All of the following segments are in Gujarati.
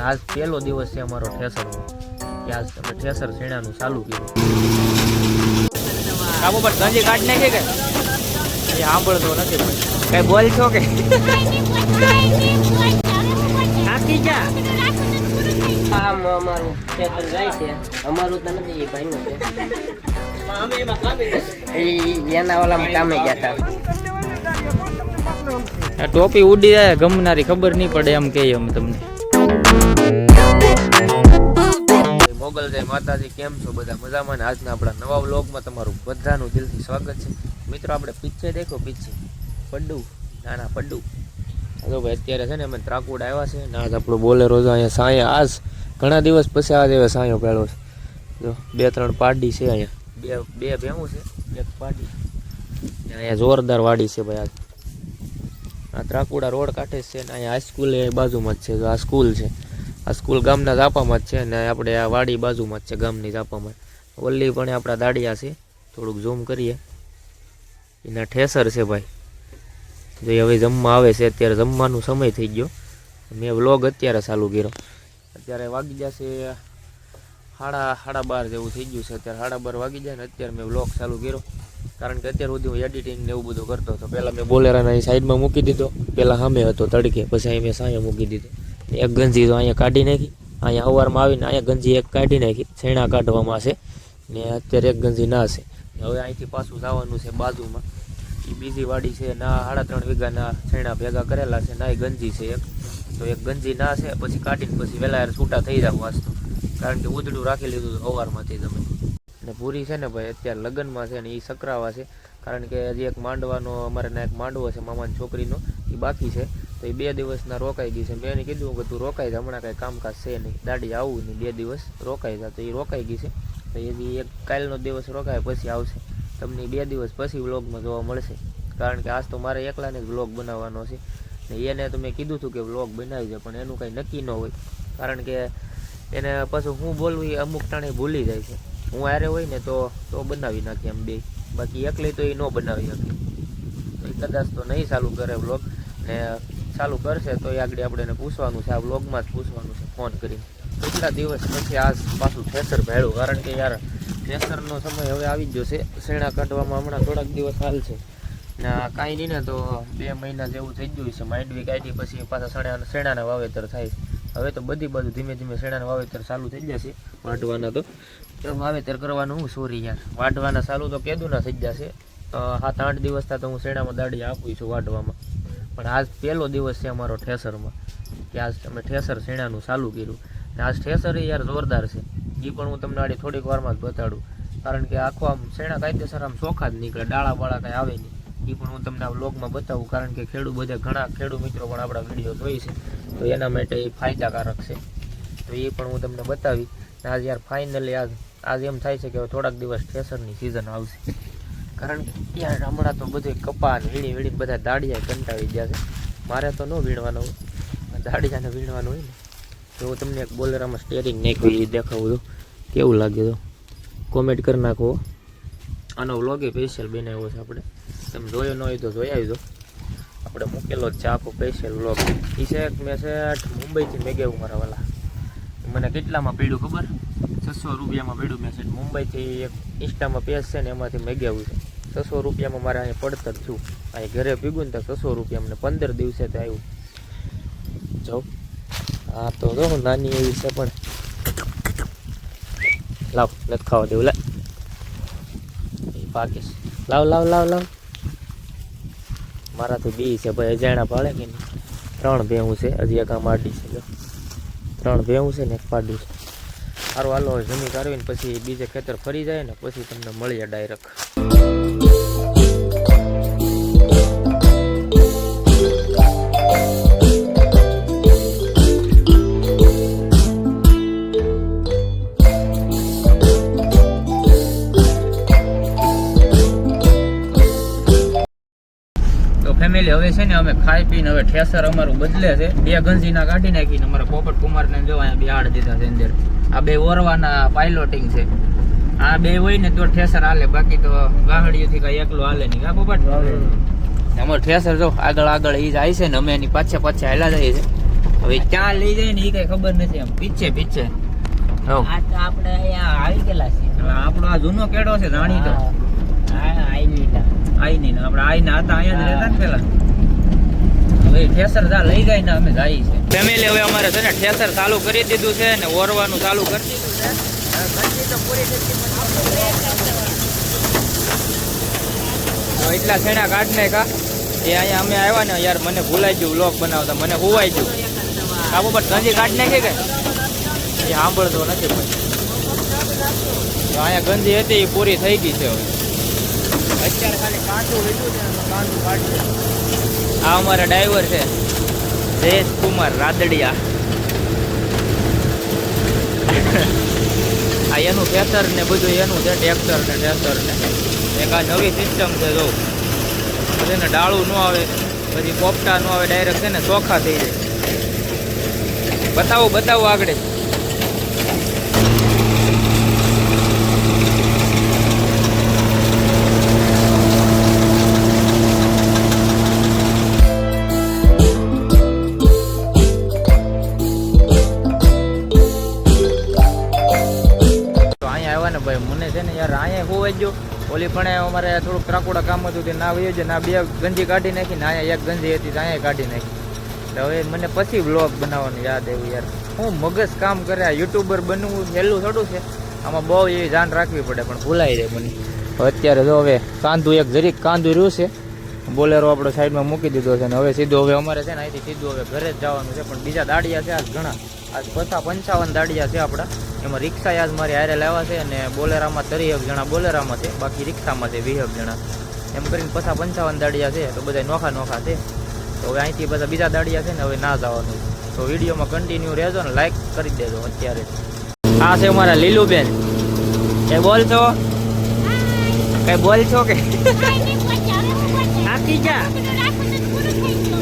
અને આજ પહેલો દિવસ છે અમારો ઠેસરનો કે આજ અમે ઠેસર શેણાનું ચાલુ કર્યું. કાબુ પર ગંજી કાઢ નાખે કે? એ સાંભળતો નથી કઈ. બોલ છો કે? જા. આમ અમારું જાય છે. અમારું તો નથી એ ભાઈનું છે. એના ઓલામાં કામે ગયા હતા. ટોપી ઉડી જાય ગમનારી ખબર નહીં પડે એમ કહીએ અમે તમને. મોગલ જય માતાજી, કેમ છો બધા મજામાં? ને આજના આપણા નવા વ્લોગમાં તમારું બધાનું દિલથી સ્વાગત છે. મિત્રો, આપણે પીછે દેખો પીછે પડ્ડુ નાના પડ્ડુ જો ભાઈ અત્યારે છે ને અમે ત્રાકુડ આવ્યા છે ને આજ આપણો બોલે રોજ અહીંયા સાંય આજ ઘણા દિવસ પછી આજ હવે સાંયો પહેલો છે. જો, બે ત્રણ પાડી છે અહીંયા. બે બે ભેવું છે, એક પાડી અહીંયા જોરદાર વાડી છે ભાઈ આજ. આ ત્રાકુડા રોડ કાંઠે છે અને અહીંયા હાઈસ્કૂલ એ બાજુમાં જ છે. આ સ્કૂલ છે. આ સ્કૂલ ગામના જાપામાં જ છે અને આપણે આ વાડી બાજુમાં જ છે ગામની જાપામાં ઓલ્લી પણ આપણા દાડિયા છે. થોડુંક ઝૂમ કરીએ. એના ઠેસર છે ભાઈ. જો હવે જમવા આવે છે, અત્યારે જમવાનો સમય થઈ ગયો. મેં વ્લોગ અત્યારે ચાલુ કર્યો. અત્યારે વાગી જશે સાડા સાડા બાર જેવું થઈ ગયું છે. અત્યારે સાડા બાર વાગી જાય ને અત્યારે મેં વ્લોગ ચાલુ કર્યો. કારણ કે અત્યાર સુધી હું એડિટિંગ ને એવું બધું કરતો હતો. પહેલાં મેં બોલેરાના અહીં સાઈડમાં મૂકી દીધો. પહેલાં સામે હતો તડકે. પછી અહીં મેં સાંયે મૂકી દીધો. એક ગંજી તો અહીંયા કાઢી નાખી. અહીંયા સવારમાં આવીને અહીંયા ગંજી એક કાઢી નાખી. છેણા કાઢવામાં છે. ને અત્યારે એક ગંજી ના છે. હવે અહીંથી પાછું જવાનું છે બાજુમાં. એ બીજી વાડી છે. ના સાડા ત્રણ વીઘાના છેણા ભેગા કરેલા છે. ના એ ગંજી છે એક. તો એક ગંજી ના છે. પછી કાઢીને પછી વહેલા છૂટા થઈ જાવ વાસ્તુ કારણ કે ઉધડું રાખી લીધું હવારમાંથી તમે ને પૂરી છે ને ભાઈ, અત્યારે લગ્નમાં છે ને એ સકરાવા છે. કારણ કે હજી એક માંડવાનો, અમારે ના એક માંડવો છે, મામાની છોકરીનો એ બાકી છે. તો એ બે દિવસના રોકાઈ ગઈ છે. મેં એને કીધું કે તું રોકાઈ જા, હમણાં કાંઈ કામકાજ છે નહીં. દાડી આવું નહીં બે દિવસ રોકાઈ જા. તો એ રોકાઈ ગઈ છે. તો એ એક કાલનો દિવસ રોકાય પછી આવશે. તમને બે દિવસ પછી વ્લોગમાં જોવા મળશે. કારણ કે આજ તો મારે એકલાને જ વ્લોગ બનાવવાનો છે. ને એને તો મેં કીધું હતું કે વ્લોગ બનાવી છે પણ એનું કાંઈ નક્કી ન હોય. કારણ કે એને પાછું હું બોલવું એ અમુક ટાણે ભૂલી જાય છે. હું આરે હોય ને તો તો બનાવી નાખીએ એમ બે. બાકી એકલી તો એ ન બનાવી શકે. કદાચ તો નહીં ચાલુ કરે વ્લોગ ને ચાલુ કરશે તો એ આગળ આપણે એને પૂછવાનું છે, આ વ્લોગમાં જ પૂછવાનું છે, ફોન કરીને. કેટલા દિવસ પછી આ પાછું થેસર ભેળું. કારણ કે યાર થેસરનો સમય હવે આવી જ છે શેણા કાઢવામાં હમણાં થોડાક દિવસ હાલ છે. ને કાંઈ નહીં ને તો બે મહિના જેવું થઈ ગયું છે. માંડવી કાઢી પછી પાછા શેણા શેણાના વાવેતર થાય હવે તો બધી બાજુ ધીમે ધીમે શેણાનું વાવેતર ચાલુ થઈ જશે. વાઢવાના તો. વાવેતર કરવાનું હું સોરી યાર. વાઢવાના ચાલુ તો કેદુના થઈ જશે. સાત આઠ દિવસ તો હું શેણામાં દાડી આપું છું વાઢવામાં. પણ આજ પહેલો દિવસ છે અમારો ઠેસરમાં કે આજ અમે ઠેસર શેણાનું ચાલુ કર્યું. ને આજ ઠેસર યાર જોરદાર છે. એ પણ હું તમને આડી થોડીક વારમાં જ બતાડું. કારણ કે આખો આમ શેણા કાયદેસર આમ ચોખા જ નીકળે ડાળા બાળા કાંઈ આવે નહીં. એ પણ હું તમને આ વ્લોગમાં બતાવું, કારણ કે ખેડૂત બધા ઘણા ખેડૂત મિત્રો પણ આપણા વીડિયો જોઈ છે. તો એના માટે એ ફાયદાકારક છે. તો એ પણ હું તમને બતાવી. આજે યાર ફાઇનલી આજ આજ એમ થાય છે કે થોડાક દિવસ ઠેસરની સિઝન આવશે. કારણ કે યાર હમણાં તો બધું કપા વીણી વીણી બધા દાડિયા કંટાળી ગયા છે. મારે તો ન વીણવાનું દાડિયાને વીણવાનું હોય ને. તો હું તમને એક બોલેરામાં સ્ટેરિંગ નાખ્યું એ દેખાવું છું કેવું લાગ્યું તો? કોમેન્ટ કરી નાખો આનો વ્લોગ સ્પેશિયલ બનાવ્યો છે આપણે. તમે જોયો ન હોય તો જોઈ આવ્યો આપણે મૂકેલો જ છે આખો સ્પેશિયલ વ્લોગ એ છે મેં છે મુંબઈથી મેગેવું મારા વાલા મને કેટલામાં પડ્યું ખબર? છસો રૂપિયામાં પડ્યું મેં છે. મુંબઈથી એક ઇન્સ્ટામાં પેજ છે ને એમાંથી મેગેવું છે છસો રૂપિયામાં મારે અહીંયા પડતર છું. અહીં ઘરે ભીગું ને તો છસો રૂપિયા મને પંદર દિવસે તો આવ્યું. જો હા તો જો, નાની એવી છે પણ. લાવ, નથી ખાવા દેવું, લે. પાકીશ. લાવ લાવ લાવ લાવ. મારાથી બી છે, ભાઈ અજાણા પાડે કે ત્રણ ભેહું છે, હજી એક આ માડી છે, જો. ત્રણ ભેહું છે ને એક પાડી છે. સારું હાલો જમી કાઢવીને પછી બીજે ખેતર ફરી જાય ને, પછી તમને મળીએ ડાયરેક્ટ ખાઈ પીને હવે ઠેસર અમારું બદલે છે. બે ગંજીના કાઢી નાખીને અમારા પોપટ કુમારને જો અહીંયા બિહાડ દીધા છે અંદર. આ બે ઓરવાના પાયલોટિંગ છે. આ બે હોય ને તો ઠેસર હાલે બાકી તો ગાહડીઓથી કાંઈ એકલો હાલે નહીં. હા પોપટ? અમારું ઠેસર જો આગળ આગળ એ જાય છે ને અમે એની પાછે પાછે હાલા જઈએ છે હવે ક્યાં લઈ જાય ને એ કઈ ખબર નથી આમ પીછે પીછે. આપડે આ આપણે અહીંયા આવી ગયેલા છે આપણો આ જૂનો કેડો છે જાણીતો હા. આઈ નહીં ને આપણે આઈ ને હતા અહીંયા જ રહેતા ને પેલા. ઠેસર જા લઈ જાય ને અમે જઈએ છે. ફેમિલી હવે અમારે છે ને ઠેસર ચાલુ કરી દીધું છે ને ઓરવાનું ચાલુ કરી દીધું છે. એટલા છેડા કાઢ કા એ અહીંયા અમે આવ્યા ને યાર મને ભૂલાઈ ગયું બ્લોક બનાવતા. મને હોવાઈ ગયું. આ ઉપર ગંજી કાઢ નાખી કે? એ સાંભળતો નથી ભાઈ અહીંયા ગંજી હતી એ પૂરી થઈ ગઈ છે હવે. અત્યારે ખાલી કાંટું લીધું છે ને કાંટું કાઢી આ અમારા ડ્રાઈવર છે જયેશ કુમાર રાદડિયા. આ એનું ખેતર ને બધું એનું છે ટ્રેક્ટર ને ટ્રેક્ટર ને. એક આ નવી સિસ્ટમ છે, જો. પછી એને ડાળું ન આવે, પછી પોપટા ન આવે ડાયરેક્ટ છે ને ચોખા થઈ જાય. બતાવો બતાવો આગળ. ઓલી પણ અમારે થોડુંક ત્રાકુડા કામ હતું તે ના વયું છે ના બે ગંજી કાઢી નાખી ને અહીંયા એક ગંજી હતી તો અહીંયા કાઢી નાખી. તો હવે મને પછી વ્લોગ બનાવવાનું યાદ આવ્યું યાર. હું મગજ કામ કરે યુટ્યુબર બનવું સહેલું થોડું છે. આમાં બહુ એવી ધ્યાન રાખવી પડે, પણ ભૂલાઈ જાય મને. અત્યારે જો હવે કાંદું એક જરીક કાંદું રહ્યું છે. બોલેરો આપણે સાઈડમાં મૂકી દીધો છે ને હવે સીધો હવે અમારે છે ને અહીંથી સીધું હવે ઘરે જ જવાનું છે, પણ બીજા દાડિયા છે આ ઘણા. આજ પછા પંચાવન દાડિયા છે આપણા એમાં રિક્ષા આજ મારી હારે લાવ્યા છે અને બોલેરામાં તરી એક જણા બોલેરામાં છે બાકી રિક્ષામાં છે વીસ એક જણા. એમ કરીને પછા પંચાવન દાડિયા છે તો બધા નોખા નોખા છે. તો હવે અહીંથી બધા બીજા દાડિયા છે ને હવે ના જવાનું. તો વિડીયોમાં કન્ટિન્યુ રહેજો ને લાઈક કરી દેજો અત્યારે. આ છે અમારા લીલુબેન. એ બોલ છો? કઈ બોલ છો કે? નાખી જા.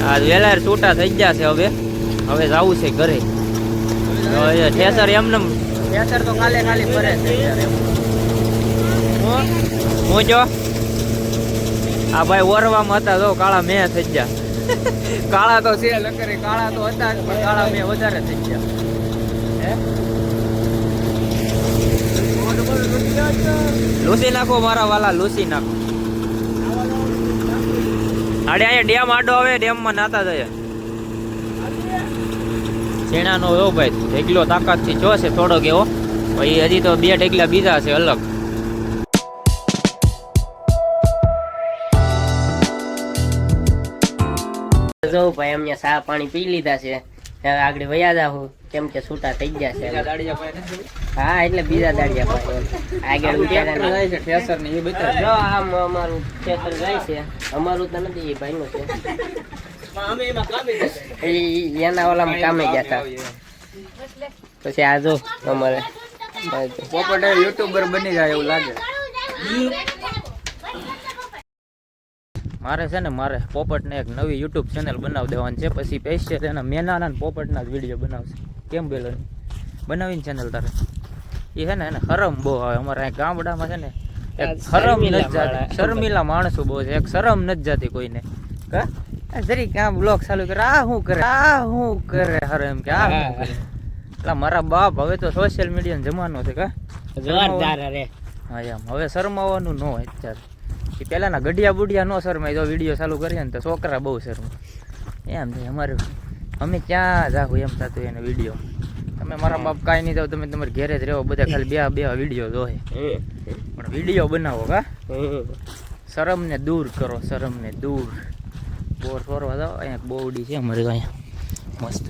આ વેલા છૂટા થઈ ગયા છે હવે. હવે જવું છે ઘરે. ઠેસર એમને ઠેસર તો કાલે ખાલી ફરે. હું? જો? આ ભાઈ ઓરવામાં હતા તો કાળા મેં થઈ ગયા. કાળા તો છે લકરે કાળા તો હતા જ, પણ કાળા મેં વધારે થઈ ગયા. હે? લૂસી નાખો મારા વાલા લૂસી નાખો. આડે અહીંયા ડેમ આડો આવે ડેમમાં નાતા જઈએ. શેણાનો એવો ભાઈ. ઢેકલો તાકાતથી જો છે થોડોક એવો. પછી હજી તો બે ઢેકલા બીજા છે અલગ. જો ભાઈ અમને સા પાણી પી લીધા છે. આગળ વયા હું કેમ કે છૂટા થઈ ગયા છે. હા એટલે બીજા દાડિયા ભાઈ આગળ બિચારાને- જો આમ અમારું ખેતર જાય છે. અમારું તો નથી એ ભાઈનું છે. એના ઓલામાં કામે ગયા હતા. પછી આ જો અમારે. પોપટ યુટ્યુબર બની જાય એવું લાગે. મારે છે ને મારે પોપટને એક નવી યુટ્યુબ ચેનલ બનાવી દેવાની છે. પછી પૈસે એના મેનાના અને પોપટના જ વીડિયો બનાવશે. કેમ બેલો બનાવીને ચેનલ તારે. એ છે ને એને હરમ બહુ આવે. અમારે અહીં ગામડામાં છે ને એક આ હરમ નથી જાતી. શર્મિલા માણસો બહુ છે. એક શરમ નથી જાતી કોઈને. કા? જરીક આ બ્લોગ ચાલુ કરે. આ શું કરે? આ શું કરે? હરમ કે આ એટલે મારા બાપ હવે તો સોશિયલ મીડિયાનો જમાનો છે કા જોરદાર અરે હા એમ. હવે શરમાવાનું ન હોય અત્યારે. એ પહેલાના ગઢિયા બુઢિયા ન શરમાય. જો વીડિયો ચાલુ કરીએ ને તો છોકરા બહુ શરમાય. એમ છે અમારે. અમે ક્યાં જાગું એમ થતું એને વીડિયો તમે મારા બાપ કાંઈ નહીં જાઓ તમે તમારે ઘેરે જ રહો. બધા ખાલી બે બે વીડિયો જોહે પણ વીડિયો બનાવો કા શરમને દૂર કરો શરમને દૂર. બોર સોરવા જાઓ. અહીંયા બોવડી છે અમારે તો અહીંયા. મસ્ત.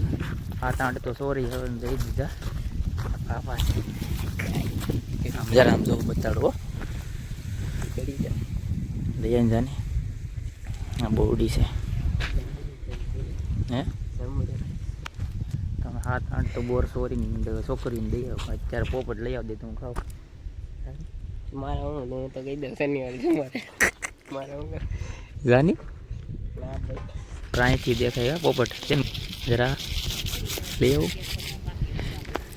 આ તાંડ તો સોરી હવે જઈ દીધા. આ પાછી આમ જરા આમ જોવું બતાડો હો. લઈ આવીને જાને. આ બોવડી છે. હે? તમે હાથ આઠ તો બોર સોરી છોકરીને દઈ આવો. અત્યારે પોપટ લઈ આવજે તું ખાવ મારે હું તો કહી દઉં શનિવારે છે મારે મારા જાની? ભાઈ દેખાય પોપટ. કેમ? જરા લઈ આવું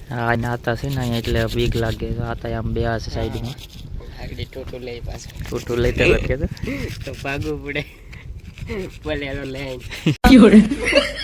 હા નાતા છે ને એટલે બીક લાગે. આતા આમ બે આ છે સાઈડમાં. આગળ ટોટું લઈ પાછું. છૂટું લઈ તો લખે તો ભાગવું પડે. ભલે એનો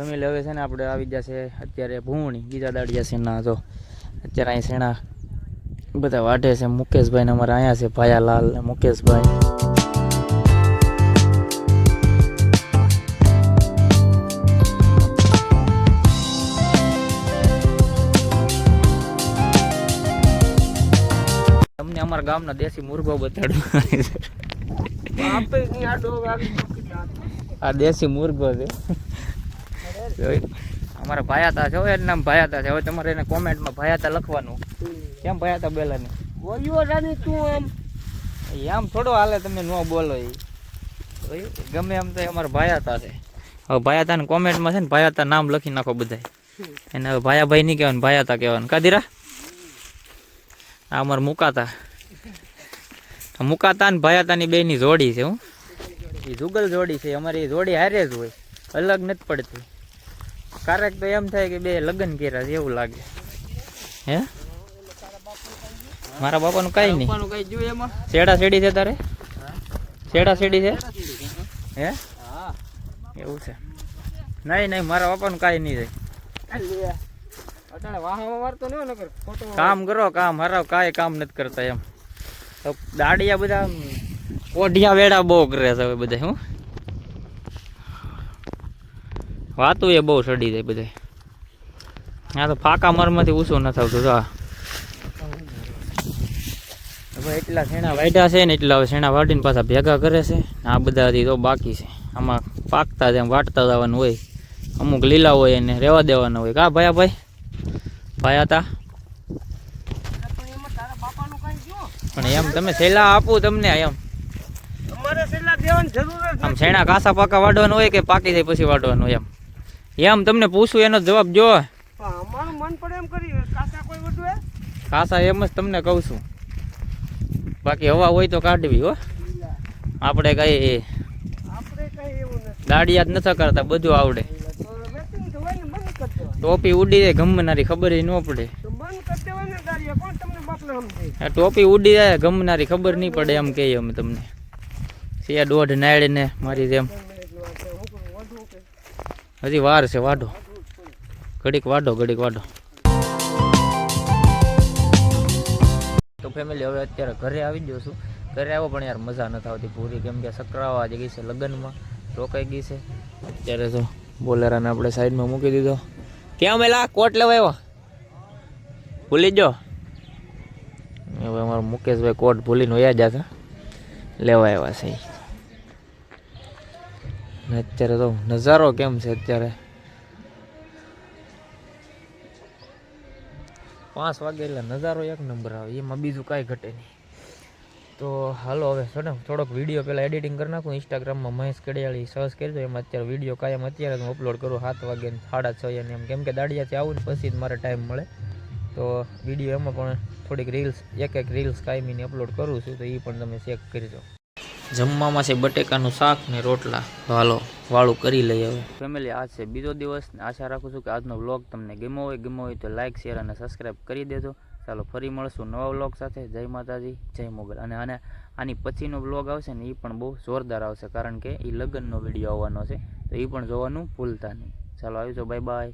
હવે છે ને આપણે આવી જશે અત્યારે ભૂણી બીજા દાડિયા શેના તો અત્યારે અહીં શેણા બધા વાઢે છે. મુકેશભાઈ ને અમારા અહીંયા છે ભાયાલાલ ને મુકેશભાઈ. તમને અમારા ગામનો દેશી મુર્ગો બતાડો આ દેશી મુર્ગો છે. અમારા ભાયાતા છે હવે એનું નામ ભાયાતા છે. હવે તમારે એને કોમેન્ટમાં ભાયાતા લખવાનું. કેમ ભાયાતા બેલાને? એમ? આમ થોડો હાલે તમે ન બોલો એ. ગમે એમ તો અમારા ભાયાતા છે. હવે ભાયાતાને કોમેન્ટમાં છે ને ભાયાતા નામ લખી નાખો બધાય. એને હવે ભાયાભાઈ નહીં કહેવાનું ભાયાતા કહેવાનું કાદીરા? આ અમારે મુકાતા. મુકાતા ને ભાયાતાની બેની જોડી છે હું. એ જુગલ જોડી છે. અમારી જોડી હારે જ હોય. અલગ નથી પડતી. ક્યારેક તો એમ થાય કે બે લગ્ન કર્યા છે એવું લાગે. હે? મારા બાપાનું કાંઈ નહીં. શેડા શેડી છે તારે? શેડા શેડી છે? હે? એવું છે. નહીં નહીં મારા બાપાનું કાંઈ નહીં થાય. કામ કરો કામ મારા કાંઈ કામ નથી કરતા એમ. દાડિયા બધા ઓઢિયા વેડા બહુ કરે છે બધા હું. વાતું એ બહુ સડી જાય બધે હા તો ફાકા મરમાંથી ઊંચું ન થતું જો આ. હવે એટલા શેણા વાઢ્યા છે ને એટલા હવે શેણા વાઢીને પાછા ભેગા કરે છે. આ બધા હજી તો બાકી છે. આમાં પાકતા જેમ વાટતા જવાનું હોય અમુક લીલા હોય એને રહેવા દેવાના હોય. કા ભાયા ભાઈ? ભાયા હતા પણ એમ તમે છેલ્લા આપું તમને એમ. આમ છેણા કાસા પાકા વાઢવાનું હોય કે પાકી જાય પછી વાઢવાનું એમ? એમ તમને પૂછું એનો જવાબ જો. અમારું મન પડે એમ કરી કાસા કોઈ વધુ હે? કાસા એમ જ તમને કહું છું. બાકી હવા હોય તો કાઢવી હો. આપણે કઈ આપણે કઈ એવું નથી. દાડિયા જ નથી કરતા બધું આવડે. ટોપી ઉડી જાય ગમનારી ખબર ન પડે. ટોપી ઉડી જાય ગમનારી ખબર નહીં પડે એમ કહીએ અમે તમને. સિયા દોઢ નાયડે ને મારી જેમ. હજી વાર છે, વાઢો. ઘડીક વાઢો ઘડીક વાઢો. તો ફેમિલી હવે અત્યારે ઘરે આવી ગયો છું. ઘરે આવ્યો પણ યાર મજા નથી આવતી પૂરી કેમ કે સકરાવા જ ગઈ છે લગ્નમાં. રોકાઈ ગઈ છે. અત્યારે તો બોલેરાને આપણે સાઈડમાં મૂકી દીધો. ક્યાં મેલા? કોટ લેવા આવ્યો? ભૂલી જો હવે અમારો મુકેશભાઈ કોટ ભૂલીને વયા જતા લેવા આવ્યા છે. અત્યારે તો નજારો કેમ છે અત્યારે? પાંચ વાગે એટલે નજારો એક નંબર આવે, એમાં બીજું કાંઈ ઘટે નહીં. તો હાલો હવે, છો ને, થોડોક વીડિયો પહેલાં એડિટિંગ કરી નાખું ઇન્સ્ટાગ્રામમાં મહેશ કડિયાળી સર્ચ કરજો, એમાં અત્યારે વીડિયો કાયમ અત્યારે હું અપલોડ કરું, સાત વાગે સાડા છ એને એમ. કેમ કે દાડિયાથી આવું ને પછી જ મારે ટાઈમ મળે. તો વીડિયો એમાં પણ થોડીક રીલ્સ એક એક રીલ્સ કાયમીની અપલોડ કરું છું, તો એ પણ તમે ચેક કરજો. જમવામાં છે બટેકાનું શાક ને રોટલા. હાલો, વાળું કરી લઈએ હવે. ફેમિલી આજ છે બીજો દિવસ આશા રાખું છું કે આજનો વ્લોગ તમને ગમ્યો હોય ગમ્યો હોય તો લાઇક શેર અને સબસ્ક્રાઈબ કરી દેજો. ચાલો, ફરી મળશું નવા વ્લોગ સાથે. જય માતાજી, જય મોગલ. અને આને આની પછીનો વ્લોગ આવશે ને એ પણ બહુ જોરદાર આવશે, કારણ કે એ લગ્નનો વીડિયો આવવાનો છે. તો એ પણ જોવાનું ભૂલતા નહીં. ચાલો આવી જાઓ બાય બાય